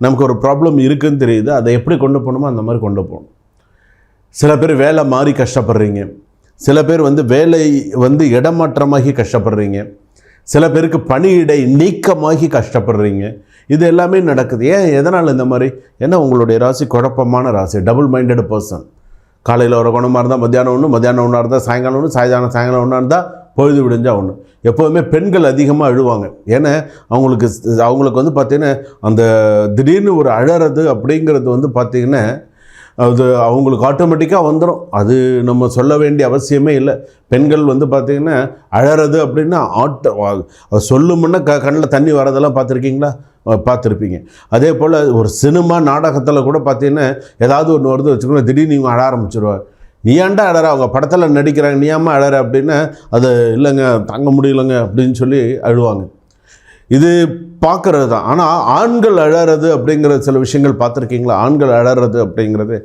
நமக்கு ஒரு ப்ராப்ளம் இருக்குன்னு தெரியுது. அதை எப்படி கொண்டு போகணுமோ அந்த மாதிரி கொண்டு போகணும். சில பேர் வேலை மாறி கஷ்டப்படுறீங்க. சில பேர் வந்து வேலை வந்து இடமாற்றமாகி கஷ்டப்படுறீங்க. சில பேருக்கு பணியிடை நீக்கமாகி கஷ்டப்படுறீங்க. இது எல்லாமே நடக்குது. ஏன்? எதனால் இந்த மாதிரி? ஏன்னா உங்களுடைய ராசி குழப்பமான ராசி. டபுள் மைண்டட் பர்சன் காலையில் ஒரு குணமாக இருந்தால் மத்தியானம் ஒன்று மத்தியானம் ஒன்றா இருந்தால் சாயங்காலம் ஒன்று சாயங்காலம் சாயங்காலம் ஒன்றா இருந்தால் பொழுது விடிஞ்சால் ஒன்று எப்போதுமே பெண்கள் அதிகமாக அழுவாங்க. ஏன்னா அவங்களுக்கு அவங்களுக்கு வந்து பார்த்திங்கன்னா அந்த திடீர்னு ஒரு அழறது அப்படிங்கிறது வந்து பார்த்திங்கன்னா அது அவங்களுக்கு ஆட்டோமேட்டிக்காக வந்துடும் அது நம்ம சொல்ல வேண்டிய அவசியமே இல்லை. பெண்கள் வந்து பார்த்திங்கன்னா அழறது அப்படின்னா ஆட்டோ அது சொல்லுமுன்னா க கண்ணில் தண்ணி வரதெல்லாம் பார்த்துருக்கீங்களா பார்த்துருப்பீங்க அதே போல் ஒரு சினிமா நாடகத்தில் கூட பார்த்தீங்கன்னா ஏதாவது ஒன்று வருது வச்சுக்கோங்க திடீர்னு இவங்க அழ ஆரம்பிச்சிருவாங்க. நீ ஏன்டா அழற? அவங்க படத்தில் நடிக்கிறாங்க. நீ ஏம்மா அழற அப்படின்னா அது இல்லைங்க தாங்க முடியலைங்க அப்படின்னு சொல்லி அழுவாங்க. இது பார்க்கறது தான். ஆனால் ஆண்கள் அழறது அப்படிங்கிற சில விஷயங்கள் பார்த்துருக்கீங்களா? ஆண்கள் அழறது அப்படிங்கிறது